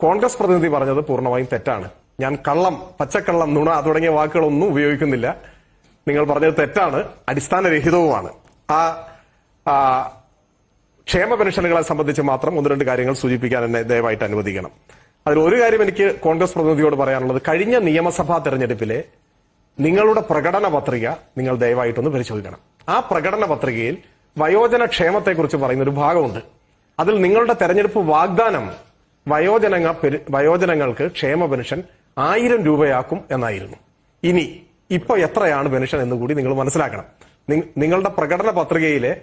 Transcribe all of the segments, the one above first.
കോൺഗ്രസ് പ്രതിനിധി പറഞ്ഞത് പൂർണമായും തെറ്റാണ്. ഞാൻ കള്ളം പച്ചക്കള്ളം നുണ തുടങ്ങിയ വാക്കുകളൊന്നും ഉപയോഗിക്കുന്നില്ല. നിങ്ങൾ പറഞ്ഞത് തെറ്റാണ് അടിസ്ഥാനരഹിതവുമാണ്. ആ ക്ഷേമ പെൻഷനുകളെ സംബന്ധിച്ച് മാത്രം ഒന്ന് രണ്ട് കാര്യങ്ങൾ സൂചിപ്പിക്കാൻ എന്നെ ദയവായിട്ട് അനുവദിക്കണം. അതിൽ ഒരു കാര്യം എനിക്ക് കോൺഗ്രസ് പ്രതിനിധിയോട് പറയാനുള്ളത്. കഴിഞ്ഞ നിയമസഭാ തെരഞ്ഞെടുപ്പിലെ നിങ്ങളുടെ പ്രകടന പത്രിക നിങ്ങൾ ദയവായിട്ടൊന്ന് പരിശോധിക്കണം. ആ പ്രകടന പത്രികയിൽ വയോജന ക്ഷേമത്തെക്കുറിച്ച് പറയുന്ന ഒരു ഭാഗമുണ്ട്. അതിൽ നിങ്ങളുടെ തെരഞ്ഞെടുപ്പ് വാഗ്ദാനം വയോജനങ്ങ വയോജനങ്ങൾക്ക് ക്ഷേമ പെൻഷൻ ആയിരം രൂപയാക്കും എന്നായിരുന്നു. ഇനി ഇപ്പൊ എത്രയാണ് പെൻഷൻ എന്ന് കൂടി നിങ്ങൾ മനസ്സിലാക്കണം. നിങ്ങളുടെ പ്രകടന പത്രികയിലെ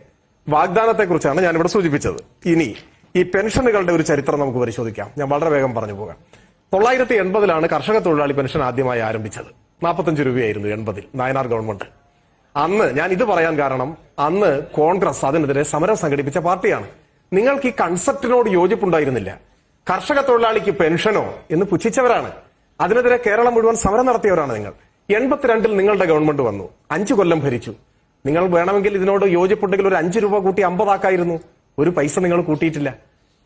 വാഗ്ദാനത്തെക്കുറിച്ചാണ് ഞാൻ ഇവിടെ സൂചിപ്പിച്ചത്. ഇനി ഈ പെൻഷനുകളുടെ ഒരു ചരിത്രം നമുക്ക് പരിശോധിക്കാം. ഞാൻ വളരെ വേഗം പറഞ്ഞു പോകാം. തൊള്ളായിരത്തി എൺപതിലാണ് കർഷക തൊഴിലാളി പെൻഷൻ ആദ്യമായി ആരംഭിച്ചത്. നാൽപ്പത്തഞ്ച് രൂപയായിരുന്നു എൺപതിൽ നായനാർ ഗവൺമെന്റ്. അന്ന് ഞാൻ ഇത് പറയാൻ കാരണം അന്ന് കോൺഗ്രസ് അതിനെതിരെ സമരം സംഘടിപ്പിച്ച പാർട്ടിയാണ്. നിങ്ങൾക്ക് ഈ കൺസെപ്റ്റിനോട് യോജിപ്പുണ്ടായിരുന്നില്ല. കർഷക തൊഴിലാളിക്ക് പെൻഷനോ എന്ന് പുച്ഛിച്ചവരാണ്. അതിനെതിരെ കേരളം മുഴുവൻ സമരം നടത്തിയവരാണ് നിങ്ങൾ. എൺപത്തിരണ്ടിൽ നിങ്ങളുടെ ഗവൺമെന്റ് വന്നു. അഞ്ചു കൊല്ലം ഭരിച്ചു. നിങ്ങൾ വേണമെങ്കിൽ ഇതിനോട് യോജിപ്പുണ്ടെങ്കിൽ ഒരു അഞ്ചു രൂപ കൂട്ടി അമ്പതാക്കായിരുന്നു. ഒരു പൈസ നിങ്ങൾ കൂട്ടിയിട്ടില്ല.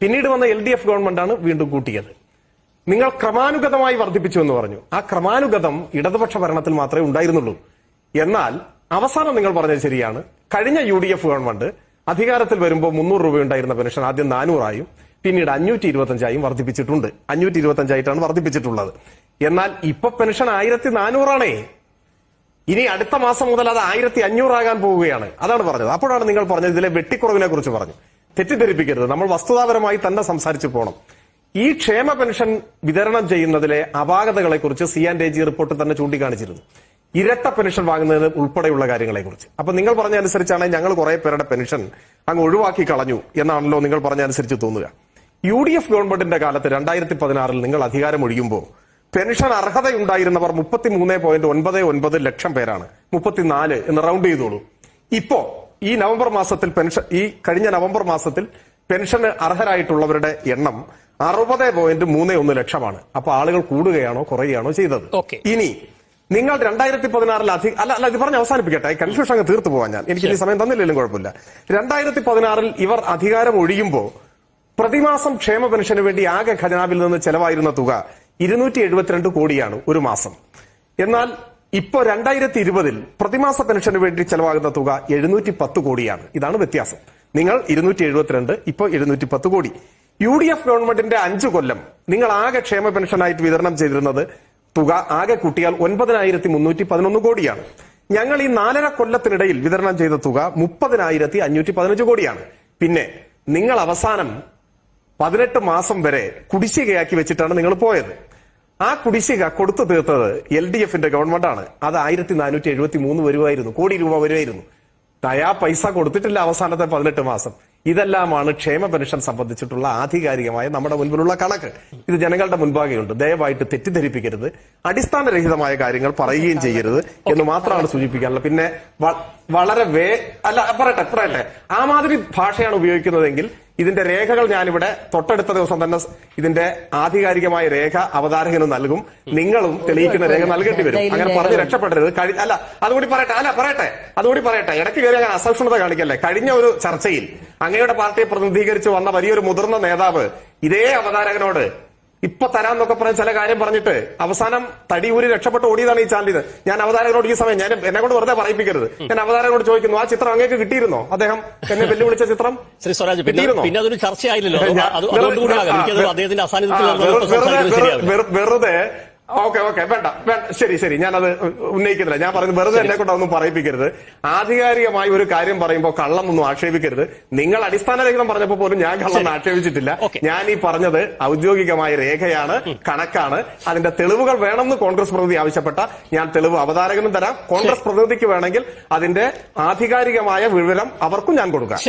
പിന്നീട് വന്ന എൽ ഡി എഫ് ഗവൺമെന്റാണ് വീണ്ടും കൂട്ടിയത്. നിങ്ങൾ ക്രമാനുഗതമായി വർദ്ധിപ്പിച്ചു എന്ന് പറഞ്ഞു. ആ ക്രമാനുഗതം ഇടതുപക്ഷ ഭരണത്തിൽ മാത്രമേ ഉണ്ടായിരുന്നുള്ളൂ. എന്നാൽ അവസാനം നിങ്ങൾ പറഞ്ഞത് ശരിയാണ്. കഴിഞ്ഞ യു ഡി എഫ് ഗവൺമെന്റ് അധികാരത്തിൽ വരുമ്പോൾ മുന്നൂറ് രൂപ ഉണ്ടായിരുന്ന പെൻഷൻ ആദ്യം നാനൂറായും പിന്നീട് അഞ്ഞൂറ്റി ഇരുപത്തഞ്ചായും വർദ്ധിപ്പിച്ചിട്ടുണ്ട്. അഞ്ഞൂറ്റി ഇരുപത്തഞ്ചായിട്ടാണ് വർദ്ധിപ്പിച്ചിട്ടുള്ളത്. എന്നാൽ ഇപ്പൊ പെൻഷൻ ആയിരത്തി നാനൂറാണേ ഇനി അടുത്ത മാസം മുതൽ അത് ആയിരത്തി അഞ്ഞൂറാകാൻ പോവുകയാണ്. അതാണ് പറഞ്ഞത്. അപ്പോഴാണ് നിങ്ങൾ പറഞ്ഞത് ഇതിലെ വെട്ടിക്കുറവിനെ കുറിച്ച് പറഞ്ഞു തെറ്റിദ്ധരിപ്പിക്കരുത്. നമ്മൾ വസ്തുതാപരമായി തന്നെ സംസാരിച്ചു പോകണം ഈ ക്ഷേമ പെൻഷൻ വിതരണം ചെയ്യുന്നതിലെ അപാകതകളെ കുറിച്ച് സി ആൻഡ് എ ജി റിപ്പോർട്ടിൽ തന്നെ ചൂണ്ടിക്കാണിച്ചിരുന്നു. ഇരട്ട പെൻഷൻ വാങ്ങുന്നതിന് ഉൾപ്പെടെയുള്ള കാര്യങ്ങളെ കുറിച്ച്. അപ്പൊ നിങ്ങൾ പറഞ്ഞ അനുസരിച്ചാണ് ഞങ്ങൾ കുറെ പേരുടെ പെൻഷൻ അങ്ങ് ഒഴിവാക്കി കളഞ്ഞു എന്നാണല്ലോ നിങ്ങൾ പറഞ്ഞ അനുസരിച്ച് തോന്നുക. യു ഡി എഫ് ഗവൺമെന്റിന്റെ കാലത്ത് രണ്ടായിരത്തി പതിനാറിൽ നിങ്ങൾ അധികാരം ഒഴിയുമ്പോൾ പെൻഷൻ അർഹതയുണ്ടായിരുന്നവർ മുപ്പത്തിമൂന്ന് പോയിന്റ് ഒൻപത് ഒൻപത് ലക്ഷം പേരാണ്. മുപ്പത്തിനാല് എന്ന് റൗണ്ട് ചെയ്തോളൂ. ഇപ്പോ ഈ നവംബർ മാസത്തിൽ പെൻഷൻ ഈ കഴിഞ്ഞ നവംബർ മാസത്തിൽ പെൻഷന് അർഹരായിട്ടുള്ളവരുടെ എണ്ണം അറുപത് പോയിന്റ് മൂന്ന് ഒന്ന് ലക്ഷമാണ്. അപ്പൊ ആളുകൾ കൂടുകയാണോ കുറയുകയാണോ ചെയ്തത്. ഇനി നിങ്ങൾ രണ്ടായിരത്തി പതിനാറിൽ അധിക അല്ല അല്ല ഇത് പറഞ്ഞ് അവസാനിപ്പിക്കട്ടെ. കൺഫ്യൂഷൻ അങ്ങ് തീർത്തു പോവാൻ ഞാൻ. എനിക്ക് ഈ സമയം തന്നില്ലെങ്കിലും കുഴപ്പമില്ല. രണ്ടായിരത്തി പതിനാറിൽ ഇവർ അധികാരം ഒഴിയുമ്പോൾ പ്രതിമാസം ക്ഷേമ പെൻഷന് വേണ്ടി ആകെ ഖജനാവിൽ നിന്ന് ചെലവായിരുന്ന തുക ഇരുന്നൂറ്റി എഴുപത്തിരണ്ട് കോടിയാണ് ഒരു മാസം. എന്നാൽ ഇപ്പോ രണ്ടായിരത്തി ഇരുപതിൽ പ്രതിമാസ പെൻഷന് വേണ്ടി ചെലവാകുന്ന തുക എഴുന്നൂറ്റി പത്ത് കോടിയാണ്. ഇതാണ് വ്യത്യാസം. നിങ്ങൾ ഇരുന്നൂറ്റി എഴുപത്തിരണ്ട് ഇപ്പോ എഴുന്നൂറ്റി പത്ത് കോടി. യു ഡി എഫ് ഗവൺമെന്റിന്റെ അഞ്ചു കൊല്ലം നിങ്ങൾ ആകെ ക്ഷേമ പെൻഷനായിട്ട് വിതരണം ചെയ്തിരുന്നത് തുക ആകെ കൂട്ടിയാൽ ഒൻപതിനായിരത്തി മുന്നൂറ്റി പതിനൊന്ന് കോടിയാണ്. ഞങ്ങൾ ഈ നാലര കൊല്ലത്തിനിടയിൽ വിതരണം ചെയ്ത തുക മുപ്പതിനായിരത്തി അഞ്ഞൂറ്റി പതിനഞ്ച് കോടിയാണ്. പിന്നെ നിങ്ങൾ അവസാനം പതിനെട്ട് മാസം വരെ കുടിശ്ശികയാക്കി വെച്ചിട്ടാണ് നിങ്ങൾ പോയത്. ആ കുടിശ്ശിക കൊടുത്തു തീർത്തത് എൽ ഡി എഫിന്റെ ഗവൺമെന്റാണ് അത് ആയിരത്തി നാനൂറ്റി എഴുപത്തി മൂന്ന് വരുമായിരുന്നു. കോടി രൂപ വരുമായിരുന്നു. തയാ പൈസ കൊടുത്തിട്ടില്ല അവസാനത്തെ പതിനെട്ട് മാസം. ഇതെല്ലാമാണ് ക്ഷേമ പെൻഷൻ സംബന്ധിച്ചിട്ടുള്ള ആധികാരികമായ നമ്മുടെ മുൻപിലുള്ള കണക്ക്. ഇത് ജനങ്ങളുടെ മുൻപാകെയുണ്ട്. ദയവായിട്ട് തെറ്റിദ്ധരിപ്പിക്കരുത്. അടിസ്ഥാനരഹിതമായ കാര്യങ്ങൾ പറയുകയും ചെയ്യരുത് എന്ന് മാത്രമാണ് സൂചിപ്പിക്കാനുള്ളത്. പിന്നെ വളരെ വേ അല്ല പറയട്ടെ പറയട്ടെ. ആ മാതിരി ഭാഷയാണ് ഉപയോഗിക്കുന്നതെങ്കിൽ ഇതിന്റെ രേഖകൾ ഞാനിവിടെ തൊട്ടടുത്ത ദിവസം തന്നെ ഇതിന്റെ ആധികാരികമായ രേഖ അവതാരകന് നൽകും. നിങ്ങളും തെളിയിക്കുന്ന രേഖ നൽകേണ്ടി വരും. അങ്ങനെ പറഞ്ഞ് രക്ഷപ്പെടരുത്. കഴി- അല്ല അതുകൂടി പറയട്ടെ അല്ല പറയട്ടെ അതുകൂടി പറയട്ടെ. ഇടയ്ക്ക് കയറി അങ്ങനെ അസഹിഷ്ണുത കാണിക്കല്ലേ? കഴിഞ്ഞ ഒരു ചർച്ചയിൽ അങ്ങയുടെ പാർട്ടിയെ പ്രതിനിധീകരിച്ച് വന്ന വലിയൊരു മുതിർന്ന നേതാവ് ഇതേ അവതാരകനോട് ഇപ്പൊ തരാന്നൊക്കെ പറഞ്ഞ ചില കാര്യം പറഞ്ഞിട്ട് അവസാനം തടിയൂരി രക്ഷപ്പെട്ട് ഓടിയതാണ് ഈ ചാനൽ ഇത്. ഞാൻ അവതാരകനോട് ഈ സമയം ഞാൻ എന്നെ കൊണ്ട് വെറുതെ പറയിപ്പിക്കരുത്. ഞാൻ അവതാരകനോട് ചോദിക്കുന്നു ആ ചിത്രം അങ്ങേക്ക് കിട്ടിയിരുന്നോ? അദ്ദേഹം എന്നെ വെല്ലുവിളിച്ച ചിത്രം ശ്രീ സ്വരാജ് പിന്നെ അതൊരു ചർച്ചയായില്ലല്ലോ. വെറുതെ- ഓക്കെ ഓക്കെ വേണ്ട വേണ്ട. ശരി ശരി. ഞാനത് ഉന്നയിക്കുന്നില്ല. ഞാൻ പറയുന്നത് വെറുതെ എന്നെ കൊണ്ട് ഒന്നും പറയിപ്പിക്കരുത്. ആധികാരികമായി ഒരു കാര്യം പറയുമ്പോൾ കള്ളമൊന്നും ആക്ഷേപിക്കരുത്. നിങ്ങൾ അടിസ്ഥാനരഹിതം പറഞ്ഞപ്പോൾ പോലും ഞാൻ കള്ളം. ആക്ഷേപിച്ചിട്ടില്ല. ഞാൻ ഈ പറഞ്ഞത് ഔദ്യോഗികമായ രേഖയാണ് കണക്കാണ്. അതിന്റെ തെളിവുകൾ വേണമെന്ന് കോൺഗ്രസ് പ്രതിനിധി ആവശ്യപ്പെട്ട ഞാൻ തെളിവ് അവതാരകനും തരാം. കോൺഗ്രസ് പ്രതിനിധിക്ക് വേണമെങ്കിൽ അതിന്റെ ആധികാരികമായ വിവരം അവർക്കും ഞാൻ കൊടുക്കാം.